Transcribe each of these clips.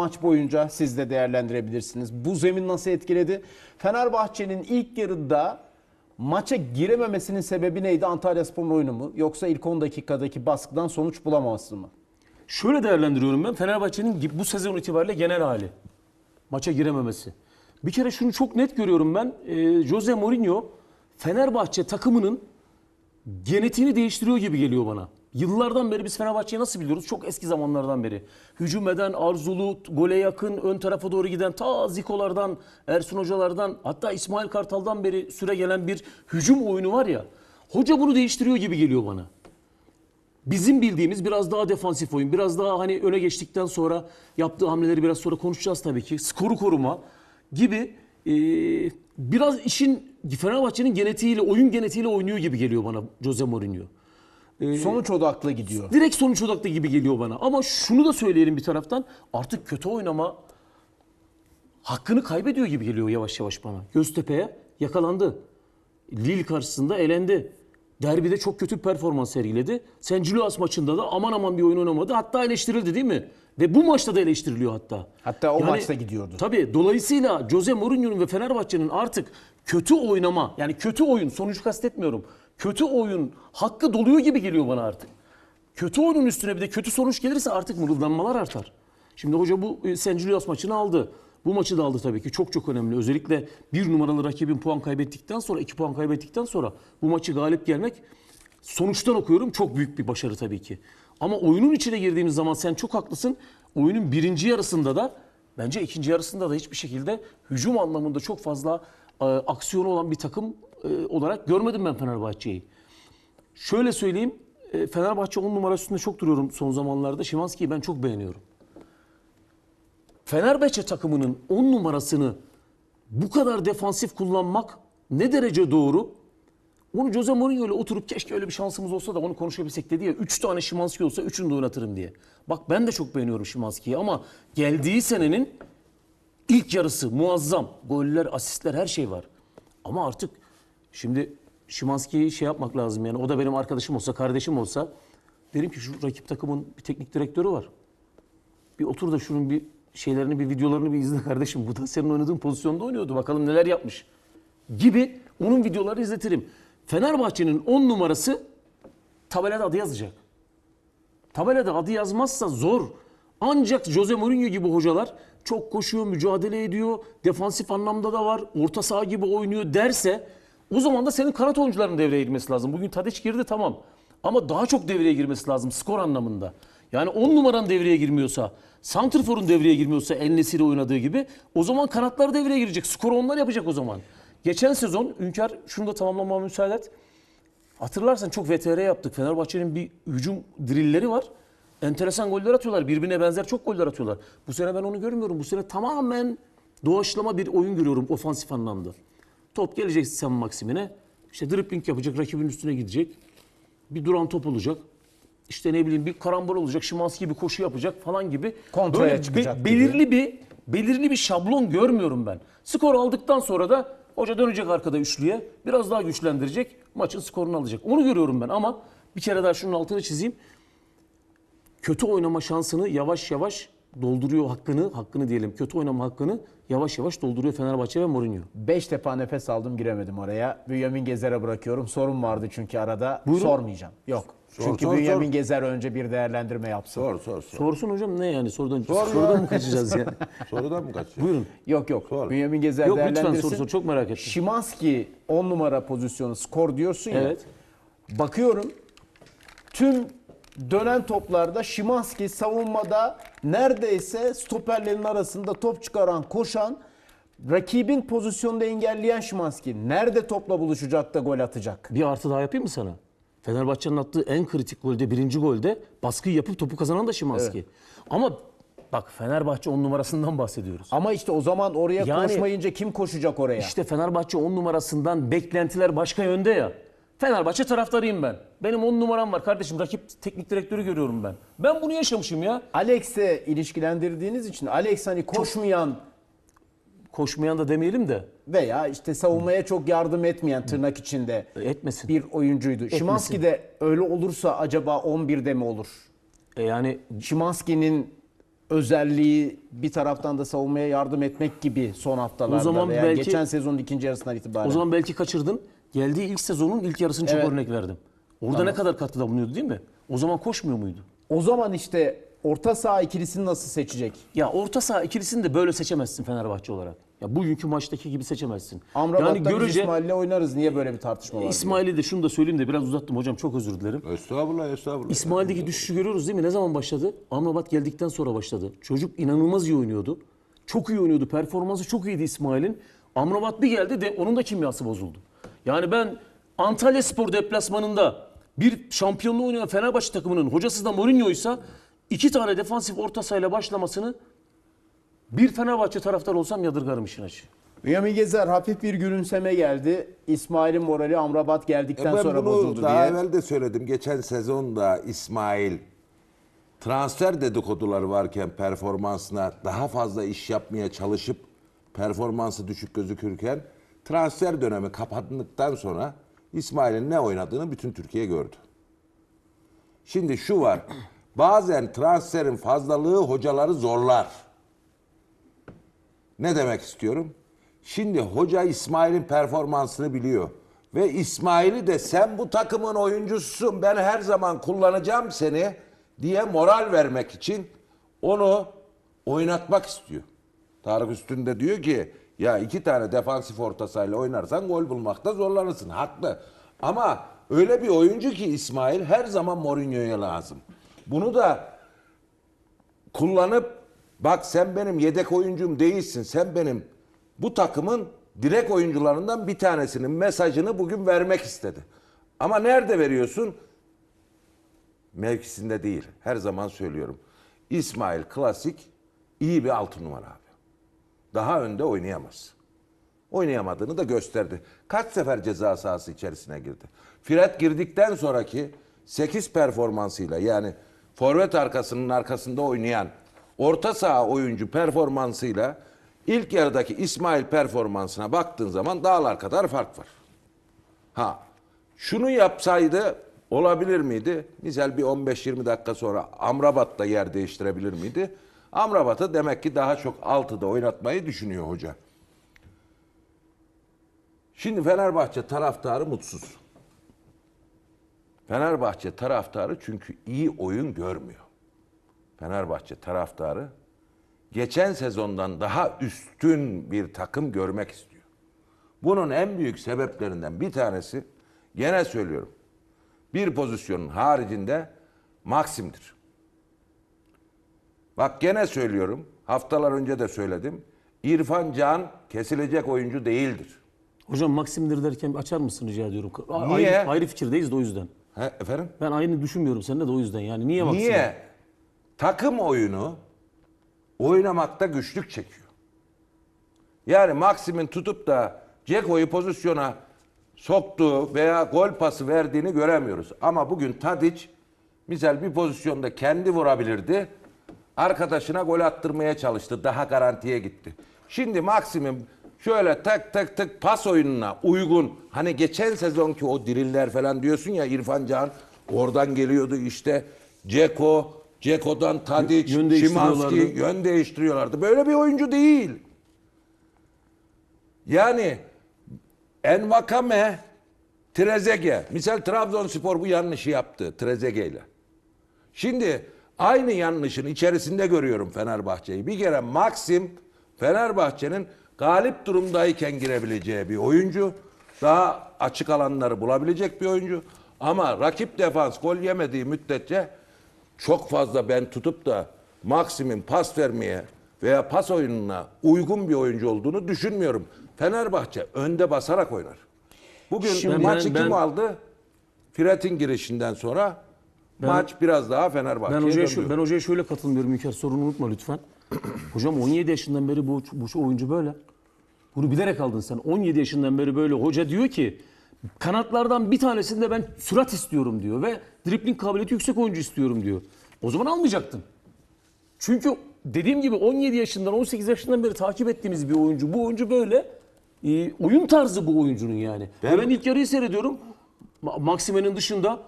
maç boyunca siz de değerlendirebilirsiniz. Bu zemin nasıl etkiledi? Fenerbahçe'nin ilk yarıda maça girememesinin sebebi neydi? Antalya Spor'un oyunu mu? Yoksa ilk 10 dakikadaki baskıdan sonuç bulamaması mı? Şöyle değerlendiriyorum ben Fenerbahçe'nin bu sezon itibariyle genel hali. Maça girememesi. Bir kere şunu çok net görüyorum ben. Ee, Jose Mourinho Fenerbahçe takımının genetiğini değiştiriyor gibi geliyor bana. Yıllardan beri biz Fenerbahçe'yi nasıl biliyoruz? Çok eski zamanlardan beri. Hücum eden, arzulu, gole yakın, ön tarafa doğru giden ta Ziko'lardan, Ersun Hocalardan hatta İsmail Kartal'dan beri süre gelen bir hücum oyunu var ya. Hoca bunu değiştiriyor gibi geliyor bana bizim bildiğimiz biraz daha defansif oyun, biraz daha hani öne geçtikten sonra yaptığı hamleleri biraz sonra konuşacağız tabii ki. Skoru koruma gibi e, biraz işin Fenerbahçe'nin genetiğiyle, oyun genetiğiyle oynuyor gibi geliyor bana Jose Mourinho. Sonuç odaklı gidiyor. Direkt sonuç odaklı gibi geliyor bana. Ama şunu da söyleyelim bir taraftan. Artık kötü oynama hakkını kaybediyor gibi geliyor yavaş yavaş bana. Göztepe'ye yakalandı. Lille karşısında elendi. Derbide çok kötü bir performans sergiledi. Julius maçında da aman aman bir oyun oynamadı. Hatta eleştirildi değil mi? Ve bu maçta da eleştiriliyor hatta. Hatta o maçta gidiyordu. Tabii dolayısıyla Jose Mourinho'nun ve Fenerbahçe'nin artık kötü oynama yani kötü oyun sonucu kastetmiyorum. Kötü oyun hakkı doluyor gibi geliyor bana artık. Kötü oyunun üstüne bir de kötü sonuç gelirse artık mırıldanmalar artar. Şimdi hoca bu e. Julius maçını aldı. Bu maçı da aldı tabii ki. Çok çok önemli. Özellikle bir numaralı rakibin puan kaybettikten sonra, iki puan kaybettikten sonra bu maçı galip gelmek sonuçtan okuyorum çok büyük bir başarı tabii ki. Ama oyunun içine girdiğimiz zaman sen çok haklısın. Oyunun birinci yarısında da bence ikinci yarısında da hiçbir şekilde hücum anlamında çok fazla e, aksiyonu olan bir takım e, olarak görmedim ben Fenerbahçe'yi. Şöyle söyleyeyim. e, Fenerbahçe 10 numara üstünde çok duruyorum son zamanlarda. Şimanski'yi ben çok beğeniyorum. Fenerbahçe takımının 10 numarasını bu kadar defansif kullanmak ne derece doğru? Onu Jose Mourinho ile oturup keşke öyle bir şansımız olsa da onu konuşabilsek dedi ya. 3 tane Şimanski olsa 3'ünü de oynatırım diye. Bak ben de çok beğeniyorum Şimanski'yi ama geldiği senenin ilk yarısı muazzam. Goller, asistler her şey var. Ama artık şimdi Şimanski'yi şey yapmak lazım yani. O da benim arkadaşım olsa, kardeşim olsa derim ki şu rakip takımın bir teknik direktörü var. Bir otur da şunun bir şeylerini, bir videolarını bir izle kardeşim. Bu da senin oynadığın pozisyonda oynuyordu. Bakalım neler yapmış. Gibi onun videolarını izletirim. Fenerbahçe'nin 10 numarası tabelada adı yazacak. Tabelada adı yazmazsa zor. Ancak Jose Mourinho gibi hocalar çok koşuyor, mücadele ediyor, defansif anlamda da var, orta saha gibi oynuyor derse o zaman da senin kanat oyuncuların devreye girmesi lazım. Bugün Tadiç girdi tamam. Ama daha çok devreye girmesi lazım skor anlamında. Yani 10 numaran devreye girmiyorsa, Santrfor'un devreye girmiyorsa El Nesiri oynadığı gibi o zaman kanatlar devreye girecek. Skoru onlar yapacak o zaman. Geçen sezon Ünkar şunu da tamamlamama müsaade et. Hatırlarsan çok VTR yaptık. Fenerbahçe'nin bir hücum drilleri var. Enteresan goller atıyorlar. Birbirine benzer çok goller atıyorlar. Bu sene ben onu görmüyorum. Bu sene tamamen doğaçlama bir oyun görüyorum ofansif anlamda. Top gelecek sen Maksim'ine. İşte dribbling yapacak, rakibin üstüne gidecek. Bir duran top olacak. İşte ne bileyim bir karambol olacak, Şimanski bir koşu yapacak falan gibi. Kontraya Böyle çıkacak gibi. belirli bir belirli bir şablon görmüyorum ben. Skor aldıktan sonra da hoca dönecek arkada üçlüye. Biraz daha güçlendirecek. Maçın skorunu alacak. Onu görüyorum ben ama bir kere daha şunun altını çizeyim. Kötü oynama şansını yavaş yavaş dolduruyor hakkını, hakkını diyelim. Kötü oynama hakkını yavaş yavaş dolduruyor Fenerbahçe ve Mourinho. 5 defa nefes aldım giremedim oraya. Bünyamin Gezer'e bırakıyorum. Sorun vardı çünkü arada. Buyurun. Sormayacağım. Yok. Sor, çünkü sor, Bünyamin sor. Gezer önce bir değerlendirme yapsın. Sor sor sor. Sorsun hocam ne yani sorudan, Sor ya. sorudan mı kaçacağız yani? Sorudan mı kaçıyor? Buyurun. Yok yok. Sor. Bünyamin Gezer Yok lütfen değerlendirsin. soru sor çok merak ettim. Şimanski 10 numara pozisyonu skor diyorsun ya. Evet. Bakıyorum tüm dönen toplarda Şimanski savunmada neredeyse stoperlerin arasında top çıkaran, koşan, rakibin pozisyonda engelleyen Şimanski. Nerede topla buluşacak da gol atacak? Bir artı daha yapayım mı sana? Fenerbahçe'nin attığı en kritik golde, birinci golde baskıyı yapıp topu kazanan da Şimanski. Ama bak Fenerbahçe 10 numarasından bahsediyoruz. Ama işte o zaman oraya Yani- koşmayınca kim koşacak oraya? İşte Fenerbahçe 10 numarasından beklentiler başka yönde ya. Fenerbahçe taraftarıyım ben. Benim 10 numaram var kardeşim. Rakip teknik direktörü görüyorum ben. Ben bunu yaşamışım ya. Alex'e ilişkilendirdiğiniz için Alex hani koşmayan Koşmayan da demeyelim de veya işte savunmaya çok yardım etmeyen tırnak içinde etmesin. bir oyuncuydu. Şimanski de öyle olursa acaba 11'de mi olur? E yani Şimanski'nin özelliği bir taraftan da savunmaya yardım etmek gibi son haftalarda. O zaman. Yani belki- geçen sezonun ikinci yarısından itibaren. O zaman belki kaçırdın. Geldiği ilk sezonun ilk yarısını çok Evet. örnek verdim. Orada ne kadar katkıda bulunuyordu değil mi? O zaman koşmuyor muydu? O zaman işte orta saha ikilisini nasıl seçecek? Ya orta saha ikilisini de böyle seçemezsin Fenerbahçe olarak. Ya bugünkü maçtaki gibi seçemezsin. Amrabat'ta yani görece İsmail'le oynarız. Niye böyle bir tartışma var? İsmail'i de şunu da söyleyeyim de biraz uzattım hocam çok özür dilerim. Estağfurullah, estağfurullah. İsmail'deki düşüşü görüyoruz değil mi? Ne zaman başladı? Amrabat geldikten sonra başladı. Çocuk inanılmaz iyi oynuyordu. Çok iyi oynuyordu. Performansı çok iyiydi İsmail'in. Amrabat bir geldi de onun da kimyası bozuldu. Yani ben Antalya Spor deplasmanında bir şampiyonluğu oynayan Fenerbahçe takımının hocası da Mourinho'ysa iki tane defansif orta sahayla başlamasını bir Fenerbahçe taraftar olsam yadırgarım işin açığı. Bünyamin Gezer hafif bir gülümseme geldi. İsmail'in morali Amrabat E geldikten ben sonra bunu bozuldu daha diye. evvel de söyledim. Geçen sezonda İsmail transfer dedikoduları varken performansına daha fazla iş yapmaya çalışıp performansı düşük gözükürken transfer dönemi kapandıktan sonra İsmail'in ne oynadığını bütün Türkiye gördü. Şimdi şu var. Bazen transferin fazlalığı hocaları zorlar. Ne demek istiyorum? Şimdi hoca İsmail'in performansını biliyor. Ve İsmail'i de sen bu takımın oyuncususun ben her zaman kullanacağım seni diye moral vermek için onu oynatmak istiyor. Tarık Üstün de diyor ki ya iki tane defansif orta sahayla oynarsan gol bulmakta zorlanırsın. Haklı. Ama öyle bir oyuncu ki İsmail her zaman Mourinho'ya lazım. Bunu da kullanıp bak sen benim yedek oyuncum değilsin. Sen benim bu takımın direkt oyuncularından bir tanesinin mesajını bugün vermek istedi. Ama nerede veriyorsun? Mevkisinde değil. Her zaman söylüyorum. İsmail klasik iyi bir altı numara. Daha önde oynayamaz. Oynayamadığını da gösterdi. Kaç sefer ceza sahası içerisine girdi. Fred girdikten sonraki 8 performansıyla yani forvet arkasının arkasında oynayan orta saha oyuncu performansıyla ilk yarıdaki İsmail performansına baktığın zaman dağlar kadar fark var. Ha şunu yapsaydı olabilir miydi? Misal bir 15-20 dakika sonra Amrabat da yer değiştirebilir miydi? Amrabat'ı demek ki daha çok altıda oynatmayı düşünüyor hoca. Şimdi Fenerbahçe taraftarı mutsuz. Fenerbahçe taraftarı çünkü iyi oyun görmüyor. Fenerbahçe taraftarı geçen sezondan daha üstün bir takım görmek istiyor. Bunun en büyük sebeplerinden bir tanesi gene söylüyorum. Bir pozisyonun haricinde Maksim'dir. Bak gene söylüyorum. Haftalar önce de söyledim. İrfan Can kesilecek oyuncu değildir. Hocam Maksim'dir derken açar mısın rica ediyorum. Niye? Ayrı, ayrı fikirdeyiz de o yüzden. He, efendim? Ben aynı düşünmüyorum seninle de o yüzden. Yani niye Maksim? Niye? Takım oyunu oynamakta güçlük çekiyor. Yani Maksim'in tutup da Ceko'yu pozisyona soktuğu veya gol pası verdiğini göremiyoruz. Ama bugün Tadic misal bir pozisyonda kendi vurabilirdi. Arkadaşına gol attırmaya çalıştı. Daha garantiye gitti. Şimdi Maksim'in şöyle tak tak tak pas oyununa uygun. Hani geçen sezonki o diriller falan diyorsun ya İrfan Can oradan geliyordu işte Ceko, Ceko'dan Tadic, Yön. Şimanski yön değiştiriyorlardı. Böyle bir oyuncu değil. Yani Envakame, Trezege. Misal Trabzonspor bu yanlışı yaptı Trezege ile. Şimdi aynı yanlışın içerisinde görüyorum Fenerbahçe'yi. Bir kere Maxim Fenerbahçe'nin galip durumdayken girebileceği bir oyuncu. Daha açık alanları bulabilecek bir oyuncu. Ama rakip defans gol yemediği müddetçe çok fazla ben tutup da Maxim'in pas vermeye veya pas oyununa uygun bir oyuncu olduğunu düşünmüyorum. Fenerbahçe önde basarak oynar. Bugün Şimdi maçı ben- kim ben- aldı? Fred'in girişinden sonra maç biraz daha Fenerbahçe'ye Ben hocaya, şu- ben hocaya şöyle katılmıyorum Hünkar sorunu unutma lütfen. Hocam 17 yaşından beri bu, bu şu oyuncu böyle. Bunu bilerek aldın sen. 17 yaşından beri böyle. Hoca diyor ki kanatlardan bir tanesinde ben sürat istiyorum diyor ve dribling kabiliyeti yüksek oyuncu istiyorum diyor. O zaman almayacaktın. Çünkü dediğim gibi 17 yaşından 18 yaşından beri takip ettiğimiz bir oyuncu. Bu oyuncu böyle. e, oyun tarzı bu oyuncunun yani. Ben, ben ilk yarıyı seyrediyorum. Ma- Maksime'nin dışında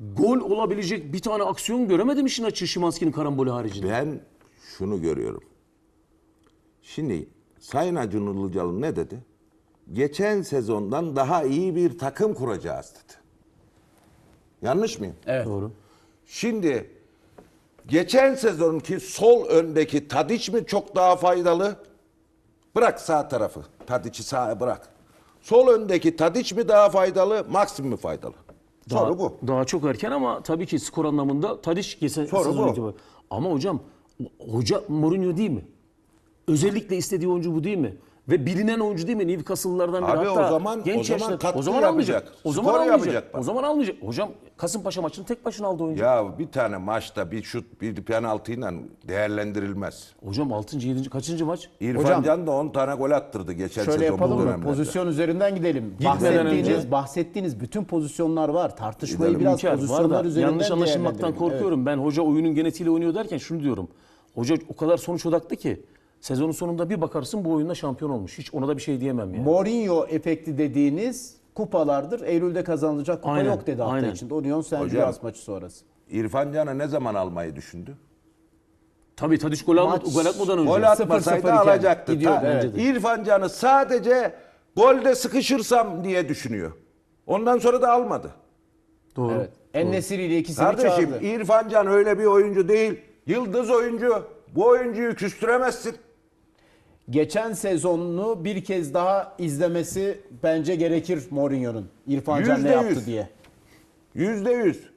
gol olabilecek bir tane aksiyon göremedim işin açığı Şimanski'nin karambolü haricinde. Ben şunu görüyorum. Şimdi Sayın Acun Ilıcalı ne dedi? Geçen sezondan daha iyi bir takım kuracağız dedi. Yanlış mıyım? Evet. Doğru. Şimdi geçen sezonki sol öndeki Tadiç mi çok daha faydalı? Bırak sağ tarafı. Tadiç'i sağa bırak. Sol öndeki Tadiç mi daha faydalı? Maxim mi faydalı? Daha, Soru bu. Daha çok erken ama tabii ki skor anlamında Tadiç geçen Soru bu. Ama hocam hoca Mourinho değil mi? Özellikle istediği oyuncu bu değil mi? Ve bilinen oyuncu değil mi? Newcastle'lardan biri. Abi Hatta o zaman- genç o zaman yaşta- katkı o zaman yapacak, almayacak. O zaman skor almayacak. yapacak bak. O zaman almayacak. Hocam Kasımpaşa maçını tek başına aldı oyuncu. Ya bir tane maçta bir şut bir penaltıyla değerlendirilmez. Hocam 6. 7. kaçıncı maç? İrfan Hocam- Can da 10 tane gol attırdı geçen Şöyle sezon bu yapalım mı? dönemlerde. Pozisyon üzerinden gidelim. Bahsettiğiniz, önce- bahsettiğiniz bütün pozisyonlar var. Tartışmayı Gidelim. biraz İlker, var pozisyonlar da üzerinden yanlış anlaşılmaktan değerlendirelim. korkuyorum. Ben hoca oyunun genetiğiyle oynuyor derken şunu diyorum. Hoca o kadar sonuç odaklı ki sezonun sonunda bir bakarsın bu oyunda şampiyon olmuş. Hiç ona da bir şey diyemem yani. Mourinho efekti dediğiniz kupalardır. Eylül'de kazanılacak kupa Aynen, yok dedi hafta aynen. içinde. Union Saint Hocam- Gilloise maçı sonrası. İrfan Can'ı ne zaman almayı düşündü? Tabii Tadiç gol, alma, Maç- gol atmadan önce. Gol atmasaydı iken alacaktı. gidiyordu, Ta- evet. İrfan Can'ı sadece golde sıkışırsam diye düşünüyor. Ondan sonra da almadı. Doğru. Evet. En-Nesyri ile ikisini Kardeşim çağırdı. İrfan Can öyle bir oyuncu değil. Yıldız oyuncu. Bu oyuncuyu küstüremezsin. Geçen sezonunu bir kez daha izlemesi bence gerekir Mourinho'nun. İrfan Can ne yaptı diye. Yüzde yüz.